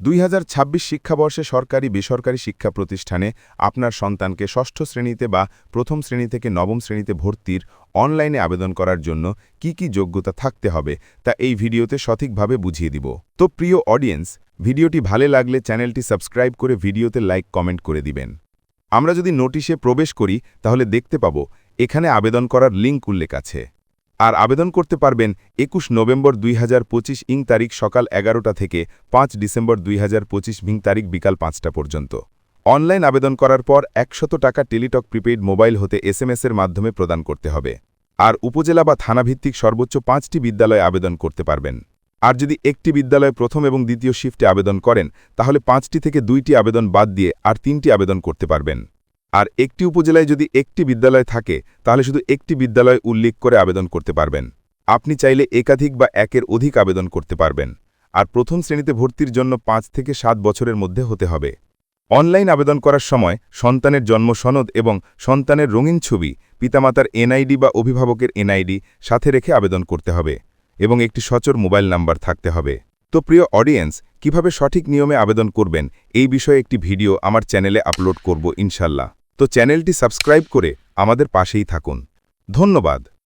দুই হাজার ছাব্বিশ শিক্ষাবর্ষে সরকারি বেসরকারি শিক্ষা প্রতিষ্ঠানে আপনার সন্তানকে ষষ্ঠ শ্রেণীতে বা প্রথম শ্রেণি থেকে নবম শ্রেণীতে ভর্তির অনলাইনে আবেদন করার জন্য কি কি যোগ্যতা থাকতে হবে তা এই ভিডিওতে সঠিকভাবে বুঝিয়ে দিব। তো প্রিয় অডিয়েন্স, ভিডিওটি ভালো লাগলে চ্যানেলটি সাবস্ক্রাইব করে ভিডিওতে লাইক, কমেন্ট করে দিবেন। আমরা যদি নোটিশে প্রবেশ করি, তাহলে দেখতে পাব এখানে আবেদন করার লিঙ্ক উল্লেখ আছে। আর আবেদন করতে পারবেন একুশ নভেম্বর দুই হাজার পঁচিশ ইং তারিখ সকাল এগারোটা থেকে পাঁচ ডিসেম্বর দুই হাজার পঁচিশ ভিং তারিখ বিকাল পাঁচটা পর্যন্ত। অনলাইন আবেদন করার পর একশত টাকা টেলিটক প্রিপেইড মোবাইল হতে এসএমএস এর মাধ্যমে প্রদান করতে হবে। আর উপজেলা বা থানাভিত্তিক সর্বোচ্চ পাঁচটি বিদ্যালয়ে আবেদন করতে পারবেন। আর যদি একটি বিদ্যালয়ে প্রথম এবং দ্বিতীয় শিফটে আবেদন করেন, তাহলে পাঁচটি থেকে দুইটি আবেদন বাদ দিয়ে আর তিনটি আবেদন করতে পারবেন। আর একটি উপজেলায় যদি একটি বিদ্যালয় থাকে, তাহলে শুধু একটি বিদ্যালয় উল্লেখ করে আবেদন করতে পারবেন। আপনি চাইলে একাধিক বা একের অধিক আবেদন করতে পারবেন। আর প্রথম শ্রেণীতে ভর্তির জন্য পাঁচ থেকে সাত বছরের মধ্যে হতে হবে। অনলাইন আবেদন করার সময় সন্তানের জন্ম সনদ এবং সন্তানের রঙিন ছবি, পিতামাতার এনআইডি বা অভিভাবকের এনআইডি সাথে রেখে আবেদন করতে হবে এবং একটি সচর মোবাইল নাম্বার থাকতে হবে। তো প্রিয় অডিয়েন্স, কীভাবে সঠিক নিয়মে আবেদন করবেন? এই বিষয়ে একটি ভিডিও আমার চ্যানেলে আপলোড করব ইনশাল্লাহ। তো চ্যানেলটি সাবস্ক্রাইব করে আমাদের পাশেই থাকুন। ধন্যবাদ।